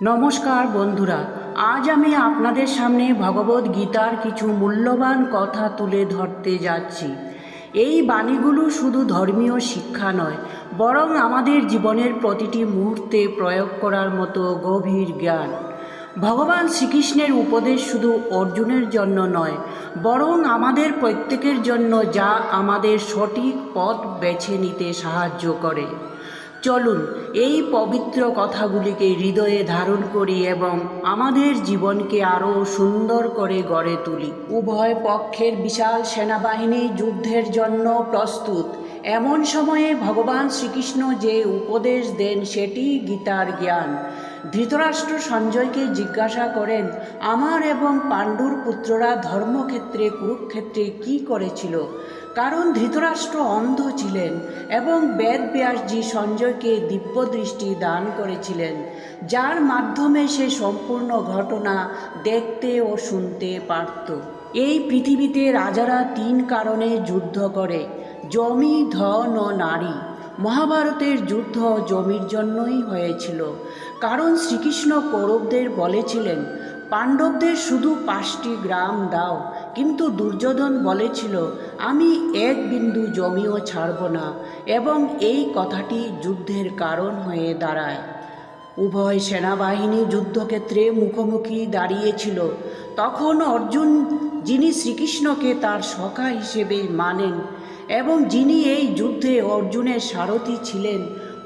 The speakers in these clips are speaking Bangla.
নমস্কার বন্ধুরা, আজ আমি আপনাদের সামনে ভগবত গীতার কিছু মূল্যবান কথা তুলে ধরতে যাচ্ছি। এই বাণীগুলো শুধু ধর্মীয় শিক্ষা নয়, বরং আমাদের জীবনের প্রতিটি মুহূর্তে প্রয়োগ করার মতো গভীর জ্ঞান। ভগবান শ্রীকৃষ্ণের উপদেশ শুধু অর্জুনের জন্য নয়, বরং আমাদের প্রত্যেকের জন্য যা আমাদের সঠিক পথ বেছে নিতে সাহায্য করে। চলুন, এই পবিত্র কথাগুলিকে হৃদয়ে ধারণ করি এবং আমাদের জীবনকে আরও সুন্দর করে গড়ে তুলি। উভয় পক্ষের বিশাল সেনাবাহিনী যুদ্ধের জন্য প্রস্তুত। এমন সময়ে ভগবান শ্রীকৃষ্ণ যে উপদেশ দেন সেটি গীতার জ্ঞান। ধৃতরাষ্ট্র সঞ্জয়কে জিজ্ঞাসা করেন, আমার এবং পাণ্ডুর পুত্ররা ধর্মক্ষেত্রে, কুরুক্ষেত্রে কি করেছিল? কারণ ধৃতরাষ্ট্র অন্ধ ছিলেন এবং বেদ ব্যাসজি সঞ্জয়কে দিব্যদৃষ্টি দান করেছিলেন, যার মাধ্যমে সে সম্পূর্ণ ঘটনা দেখতে ও শুনতে পারত। এই পৃথিবীতে রাজারা তিন কারণে যুদ্ধ করে, জমি, ধন ও নারী। মহাভারতের যুদ্ধ জমির জন্যই হয়েছিল। কারণ শ্রীকৃষ্ণ কৌরবদের বলেছিলেন, পাণ্ডবদের শুধু পাঁচটি গ্রাম দাও কিন্তু দুর্যোধন বলেছিল, আমি এক বিন্দু জমিও ছাড়ব না এবং এই কথাটি যুদ্ধের কারণ হয়ে দাঁড়ায়। উভয় সেনাবাহিনী যুদ্ধক্ষেত্রে মুখোমুখি দাঁড়িয়েছিল। তখন অর্জুন, যিনি শ্রীকৃষ্ণকে তার সখা হিসেবে মানেন এবং যিনি এই যুদ্ধে অর্জুনের সারথি ছিলেন,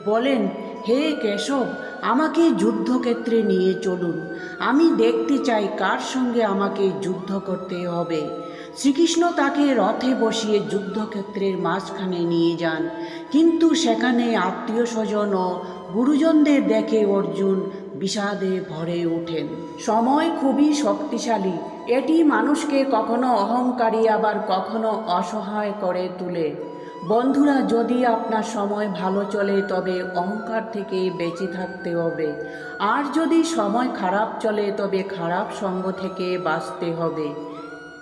বলেন, হে কেশব আমাকে যুদ্ধক্ষেত্রে নিয়ে চলুন। আমি দেখতে চাই কার সঙ্গে আমাকে যুদ্ধ করতে হবে। শ্রীকৃষ্ণ তাকে রথে বসিয়ে যুদ্ধক্ষেত্রের মাঝখানে নিয়ে যান। কিন্তু সেখানে আত্মীয় স্বজন ও গুরুজনদের দেখে অর্জুন বিষাদে ভরে ওঠেন। সময় খুবই শক্তিশালী। এটি মানুষকে কখনো অহংকারী, আবার কখনো অসহায় করে তোলে। বন্ধুরা, যদি আপনার সময় ভালো চলে, তবে অহংকার থেকে বেঁচে থাকতে হবে। আর যদি সময় খারাপ চলে, তবে খারাপ সঙ্গ থেকে বাঁচতে হবে।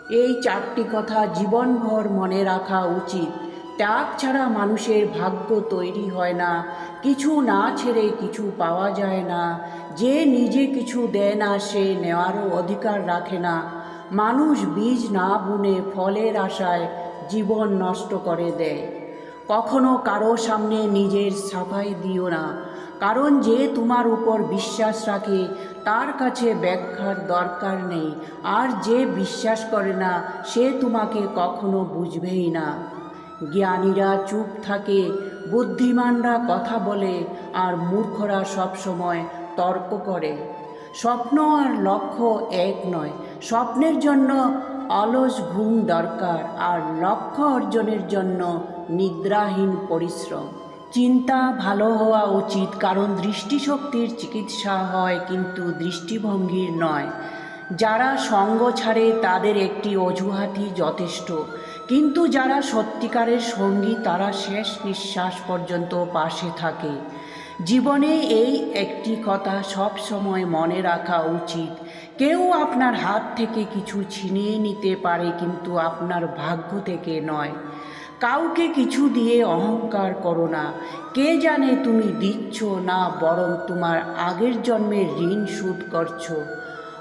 এই চারটি কথা জীবনভর মনে রাখা উচিত। ত্যাগ ছাড়া মানুষের ভাগ্য তৈরি হয় না। কিছু না ছেড়ে কিছু পাওয়া যায় না। যে নিজে কিছু দেয় না, সে নেওয়ারও অধিকার রাখে না। মানুষ বীজ না বুনে ফলের আশায় জীবন নষ্ট করে দেয়। কখনো কারও সামনে নিজের সাফাই দিও না। কারণ যে তোমার উপর বিশ্বাস রাখে, তার কাছে ব্যাখ্যার দরকার নেই। আর যে বিশ্বাস করে না, সে তোমাকে কখনো বুঝবেই না। জ্ঞানীরা চুপ থাকে, বুদ্ধিমানরা কথা বলে, আর মূর্খরা সবসময় তর্ক করে। স্বপ্ন আর লক্ষ্য এক নয়। স্বপ্নের জন্য অলস ঘুম দরকার, আর লক্ষ্য অর্জনের জন্য নিদ্রাহীন পরিশ্রম। চিন্তা ভালো হওয়া উচিত, কারণ দৃষ্টিশক্তির চিকিৎসা হয় কিন্তু দৃষ্টিভঙ্গির নয়। যারা সঙ্গ ছাড়ে তাদের একটি অজুহাতই যথেষ্ট। কিন্তু যারা সত্যিকারের সঙ্গী, তারা শেষ নিঃশ্বাস পর্যন্ত পাশে থাকে। জীবনে এই একটি কথা সব সময় মনে রাখা উচিত। কেউ আপনার হাত থেকে কিছু ছিনিয়ে নিতে পারে, কিন্তু আপনার ভাগ্য থেকে নয়। কাউকে কিছু দিয়ে অহংকার করো না। কে জানে তুমি দিচ্ছ না বরং তোমার আগের জন্মের ঋণ শোধ করছ।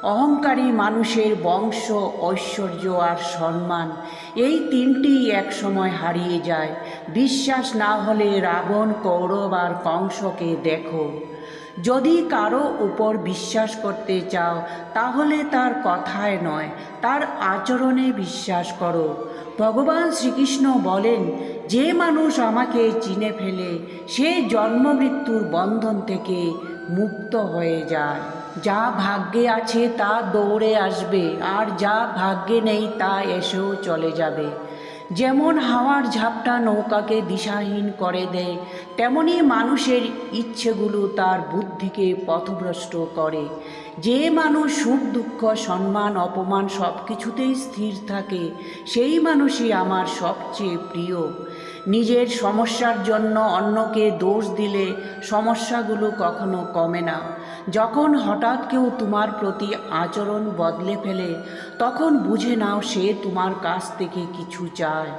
অহংকারী মানুষের বংশ, ঐশ্বর্য আর সম্মান, এই তিনটি একসময় হারিয়ে যায়। বিশ্বাস না হলে রাবণ, কৌরব আর কংসকে দেখো। যদি কারও উপর বিশ্বাস করতে চাও, তাহলে তার কথায় নয়, তার আচরণে বিশ্বাস করো। ভগবান শ্রীকৃষ্ণ বলেন, যে মানুষ আমাকে চিনে ফেলে, সে জন্ম মৃত্যুর বন্ধন থেকে মুক্ত হয়ে যায়। যা ভাগ্যে আছে তা দৌড়ে আসবে, আর যা ভাগ্যে নেই তা এসেও চলে যাবে। যেমন হাওয়ার ঝাপটা নৌকাকে দিশাহীন করে দেয়, তেমনি মানুষের ইচ্ছেগুলো তার বুদ্ধিকে পথভ্রষ্ট করে। যে মানুষ সুখ, দুঃখ, সম্মান, অপমান সব কিছুতেই স্থির থাকে, সেই মানুষই আমার সবচেয়ে প্রিয়। নিজের সমস্যার জন্য অন্যকে দোষ দিলে সমস্যাগুলো কখনো কমে না। যখন হঠাৎ কেউ তোমার প্রতি আচরণ বদলে ফেলে, তখন বুঝে নাও সে তোমার কাছ থেকে কিছু চায়।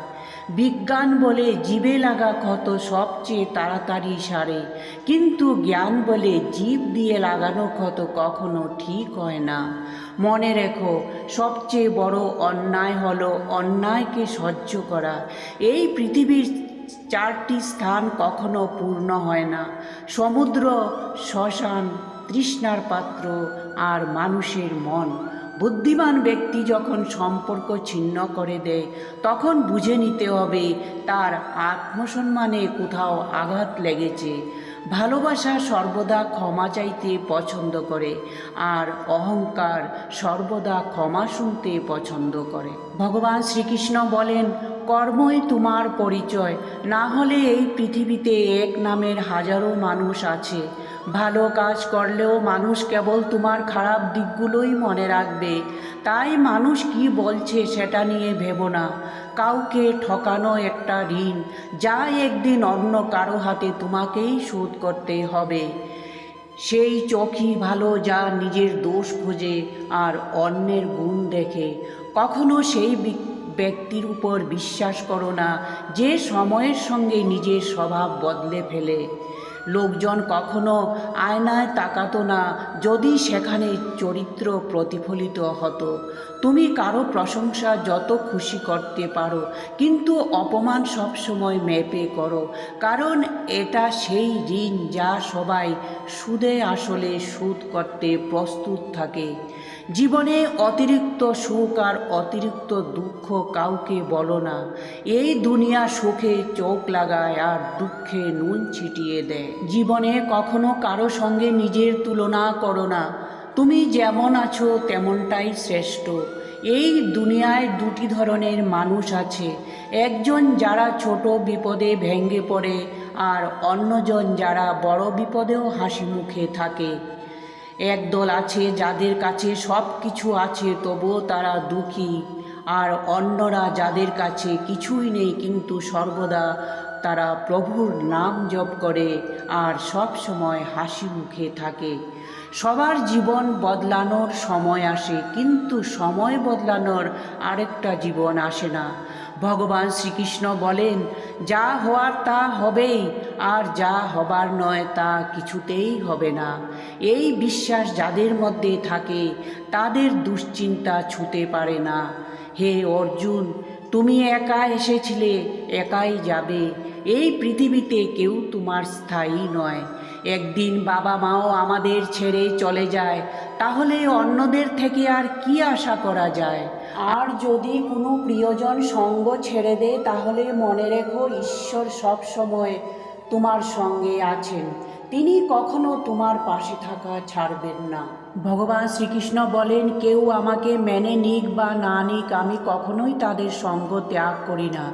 বিজ্ঞান বলে জীবে লাগা ক্ষত সবচেয়ে তাড়াতাড়ি সারে, কিন্তু জ্ঞান বলে জীব দিয়ে লাগানো ক্ষত কখনো ঠিক হয় না। মনে রেখো, সবচেয়ে বড় অন্যায় হলো অন্যায়কে সহ্য করা। এই পৃথিবীর চারটি স্থান কখনো পূর্ণ হয় না। সমুদ্র, শ্মশান তৃষ্ণার পাত্র আর মানুষের মন। বুদ্ধিমান ব্যক্তি যখন সম্পর্ক ছিন্ন করে দেয়, তখন বুঝে নিতে হবে তার আত্মসম্মানে কোথাও আঘাত লেগেছে। ভালোবাসা সর্বদা ক্ষমা চাইতে পছন্দ করে, আর অহংকার সর্বদা ক্ষমা শুনতে পছন্দ করে। ভগবান শ্রীকৃষ্ণ বলেন, কর্মই তোমার পরিচয়। না হলে এই পৃথিবীতে এক নামের হাজারো মানুষ আছে। ভালো কাজ করলেও মানুষ কেবল তোমার খারাপ দিকগুলোই মনে রাখবে। তাই মানুষ কি বলছে সেটা নিয়ে ভেবো না। কাউকে ঠকানো একটা ঋণ। যা একদিন অন্য কারও হাতে তোমাকেই শোধ করতে হবে। সেই চোখই ভালো যা নিজের দোষ খোঁজে আর অন্যের গুণ দেখে। কখনো সেই ব্যক্তির উপর বিশ্বাস করো না, যে সময়ের সঙ্গে নিজের স্বভাব বদলে ফেলে। লোকজন কখনো আয়নায় তাকাতো না, যদি সেখানে চরিত্র প্রতিফলিত হতো। তুমি কারও প্রশংসা যত খুশি করতে পারো, কিন্তু অপমান সবসময় মেপে করো, কারণ এটা সেই ঋণ যা সবাই সুদে আসলে সুদ করতে প্রস্তুত থাকে। জীবনে অতিরিক্ত সুখ আর অতিরিক্ত দুঃখ কাউকে বলো না। এই দুনিয়া সুখে চোখ লাগায় আর দুঃখে নুন ছিটিয়ে দেয়। জীবনে কখনো কারও সঙ্গে নিজের তুলনা করো না। তুমি যেমন আছো তেমনটাই শ্রেষ্ঠ। এই দুনিয়ায় দুটি ধরনের মানুষ আছে। একজন যারা ছোট বিপদে ভেঙে পড়ে আর অন্যজন যারা বড় বিপদেও হাসি মুখে থাকে। একদল আছে যাদের কাছে সব কিছু আছে, তবুও তারা দুঃখী। আর অন্যরা যাদের কাছে কিছুই নেই, কিন্তু সর্বদা তারা প্রভুর নাম জপ করে আর সব সময় হাসি মুখে থাকে। সবার জীবন বদলানোর সময় আসে, কিন্তু সময় বদলানোর আরেকটা জীবন আসে না। ভগবান শ্রীকৃষ্ণ বলেন, যা হওয়ার তা হবেই, আর যা হবার নয় তা কিছুতেই হবে না। এই বিশ্বাস যাদের মধ্যে থাকে, তাদের দুশ্চিন্তা ছুতে পারে না। হে অর্জুন, তুমি একা এসেছিলে, একাই যাবে। এই পৃথিবীতে কেউ তোমার স্থায়ী নয়। একদিন বাবা মাও আমাদের ছেড়ে চলে যায়, তাহলে অন্যদের থেকে আর কি আশা করা যায়? আর যদি কোনো প্রিয়জন সঙ্গ ছেড়ে দেয়, তাহলে মনে রেখো ঈশ্বর সব সময় তোমার সঙ্গে আছেন। তিনি কখনো তোমার পাশে থাকা ছাড়বেন না। ভগবান শ্রীকৃষ্ণ বলেন, কেউ আমাকে মেনে নিক বা না নিক, আমি কখনোই তাদের সঙ্গ ত্যাগ করি না।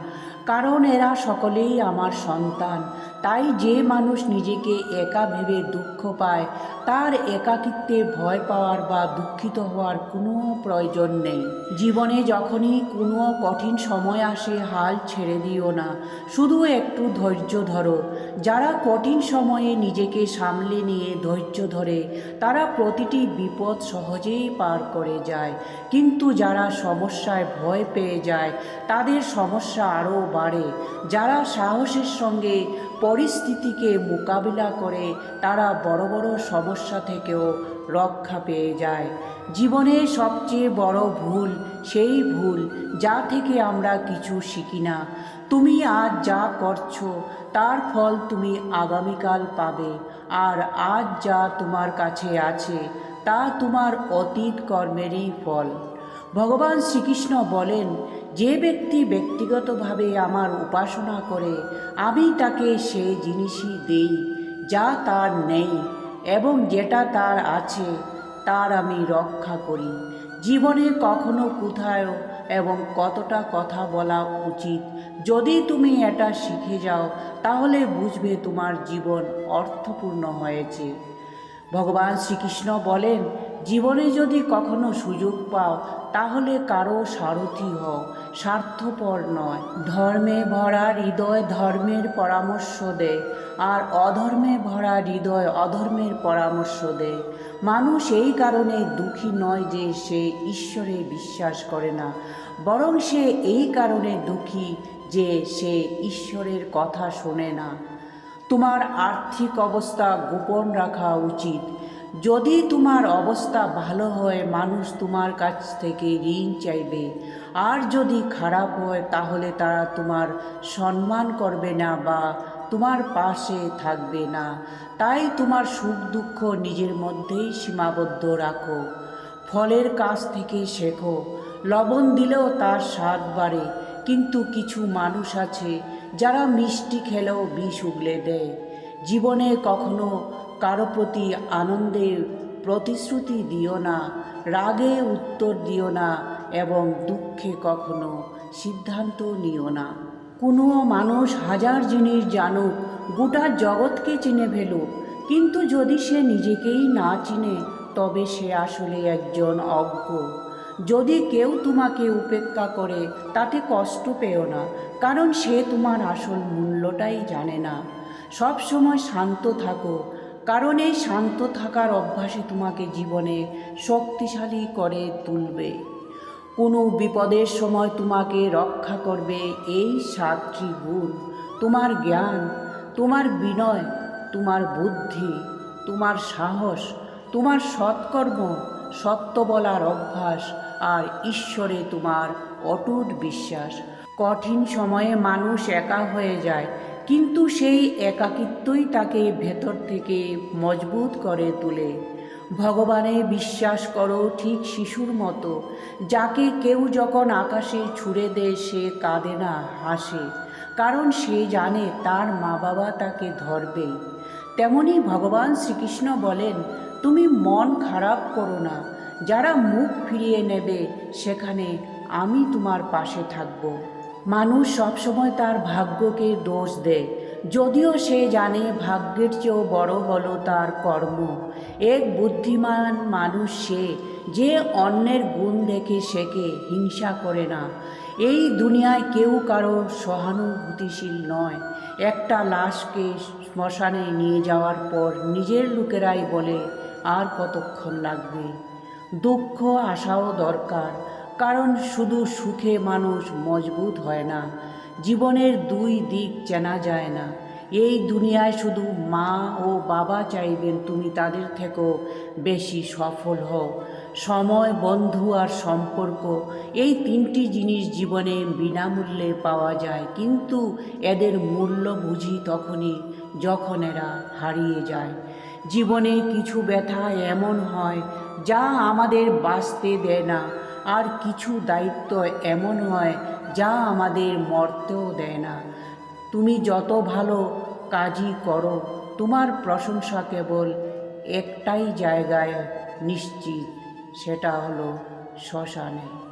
কারণ এরা সকলেই আমার সন্তান। তাই যে মানুষ নিজেকে একা ভেবে দুঃখ পায়, তার একাকিত্বে ভয় পাওয়ার বা দুঃখিত হওয়ার কোনো প্রয়োজন নেই। জীবনে যখনই কোনো কঠিন সময় আসে, হাল ছেড়ে দিও না। শুধু একটু ধৈর্য ধরো। যারা কঠিন সময়ে নিজেকে সামলে নিয়ে ধৈর্য ধরে, তারা প্রতিটি বিপদ সহজেই পার করে যায়। কিন্তু যারা সমস্যায় ভয় পেয়ে যায়, তাদের সমস্যা আরও বাড়ে। যারা সাহসের সঙ্গে পরিস্থিতিকে মোকাবিলা করে, তারা বড় বড় সমস্যা থেকেও রক্ষা পেয়ে যায়। জীবনে সবচেয়ে বড় ভুল সেই ভুল যা থেকে আমরা কিছু শিখি না। তুমি আজ যা করছ, তার ফল তুমি আগামীকাল পাবে। আর আজ যা তোমার কাছে আছে, তা তোমার অতীত কর্মেরই ফল। ভগবান শ্রীকৃষ্ণ বলেন যে ব্যক্তি ব্যক্তিগতভাবে আমার উপাসনা করে, আমি তাকে সে জিনিসই দেই, যা তার নেই এবং যেটা তার আছে, তার আমি রক্ষা করি। জীবনে কখনো কোথায় এবং কতটা কথা বলা উচিত, যদি তুমি এটা শিখে যাও, তাহলে বুঝবে তোমার জীবন অর্থপূর্ণ হয়েছে। ভগবান শ্রীকৃষ্ণ বলেন জীবনে যদি কখনো সুযোগ পাও, তাহলে কারও সারথি হও। স্বার্থপর নয়। ধর্মে ভরা হৃদয় ধর্মের পরামর্শ দেয় আর অধর্মে ভরা হৃদয় অধর্মের পরামর্শ দেয় মানুষ এই কারণে দুঃখী নয় যে সে ঈশ্বরে বিশ্বাস করে না, বরং সে এই কারণে দুঃখী যে সে ঈশ্বরের কথা শোনে না। তোমার আর্থিক অবস্থা গোপন রাখা উচিত। যদি তোমার অবস্থা ভালো হয়, মানুষ তোমার কাছ থেকে ঋণ চাইবে। আর যদি খারাপ হয়, তাহলে তারা তোমার সম্মান করবে না বা তোমার পাশে থাকবে না। তাই তোমার সুখ দুঃখ নিজের মধ্যেই সীমাবদ্ধ রাখো। ফলের কাছ থেকে শেখো। লবণ দিলেও তার স্বাদ বাড়ে, কিন্তু কিছু মানুষ আছে যারা মিষ্টি খেলেও বিষ উগলে দেয়। জীবনে কখনো কারও প্রতি আনন্দের প্রতিশ্রুতি দিও না, রাগে উত্তর দিও না এবং দুঃখে কখনো সিদ্ধান্ত নিও না। কোনো মানুষ হাজার জিনিস জানুক, গোটা জগৎকে চিনে ফেলুক, কিন্তু যদি সে নিজেকেই না চিনে, তবে সে আসলে একজন অজ্ঞ। যদি কেউ তোমাকে উপেক্ষা করে, তাতে কষ্ট পেও না, কারণ সে তোমার আসল মূল্যটাই জানে না। সব সময় শান্ত থাকো কারণ এই শান্ত থাকার অভ্যাসে তোমাকে জীবনে শক্তিশালী করে তুলবে। কোনো বিপদের সময় তোমাকে রক্ষা করবে এই সাতটি গুণ। তোমার জ্ঞান, তোমার বিনয়, তোমার বুদ্ধি, তোমার সাহস, তোমার সৎকর্ম, সত্য বলার অভ্যাস আর ঈশ্বরে তোমার অটুট বিশ্বাস। কঠিন সময়ে মানুষ একা হয়ে যায় কিন্তু সেই একাকিত্বই তাকে ভেতর থেকে মজবুত করে তোলে। ভগবানে বিশ্বাস করো, ঠিক শিশুর মতো। যাকে কেউ যখন আকাশে ছুড়ে দেয়, সে কাঁদে না, হাসে। কারণ সে জানে তার মা বাবা তাকে ধরবে। তেমনি ভগবান শ্রীকৃষ্ণ বলেন, তুমি মন খারাপ করো না। যারা মুখ ফিরিয়ে নেবে, সেখানে আমি তোমার পাশে থাকব। মানুষ সবসময় তার ভাগ্যকে দোষ দেয়। যদিও সে জানে ভাগ্যের চেয়েও বড় হলো তার কর্ম। এক বুদ্ধিমান মানুষ সে, যে অন্যের গুণ দেখে শেখে হিংসা করে না। এই দুনিয়ায় কেউ কারও সহানুভূতিশীল নয়। একটা লাশকে শ্মশানে নিয়ে যাওয়ার পর নিজের লোকেরাই বলে, আর কতক্ষণ লাগবে? দুঃখ আসাও দরকার। কারণ শুধু সুখে মানুষ মজবুত হয় না, জীবনের দুই দিক চেনা যায় না। এই দুনিয়ায় শুধু মা ও বাবা চাইবেন তুমি তাদের থেকেও বেশি সফল হও। সময়, বন্ধু আর সম্পর্ক, এই তিনটি জিনিস জীবনে বিনামূল্যে পাওয়া যায়। কিন্তু এদের মূল্য বুঝি তখনই যখন এরা হারিয়ে যায়। জীবনে কিছু ব্যথা এমন হয় যা আমাদের বাঁচতে দেয় না। আর কিছু দায়িত্ব এমন হয় যা আমাদের মরতেও দেয় না। তুমি যত ভালো কাজই করো, তোমার প্রশংসা কেবল একটাই জায়গায় নিশ্চিত, সেটা হলো শ্মশানে।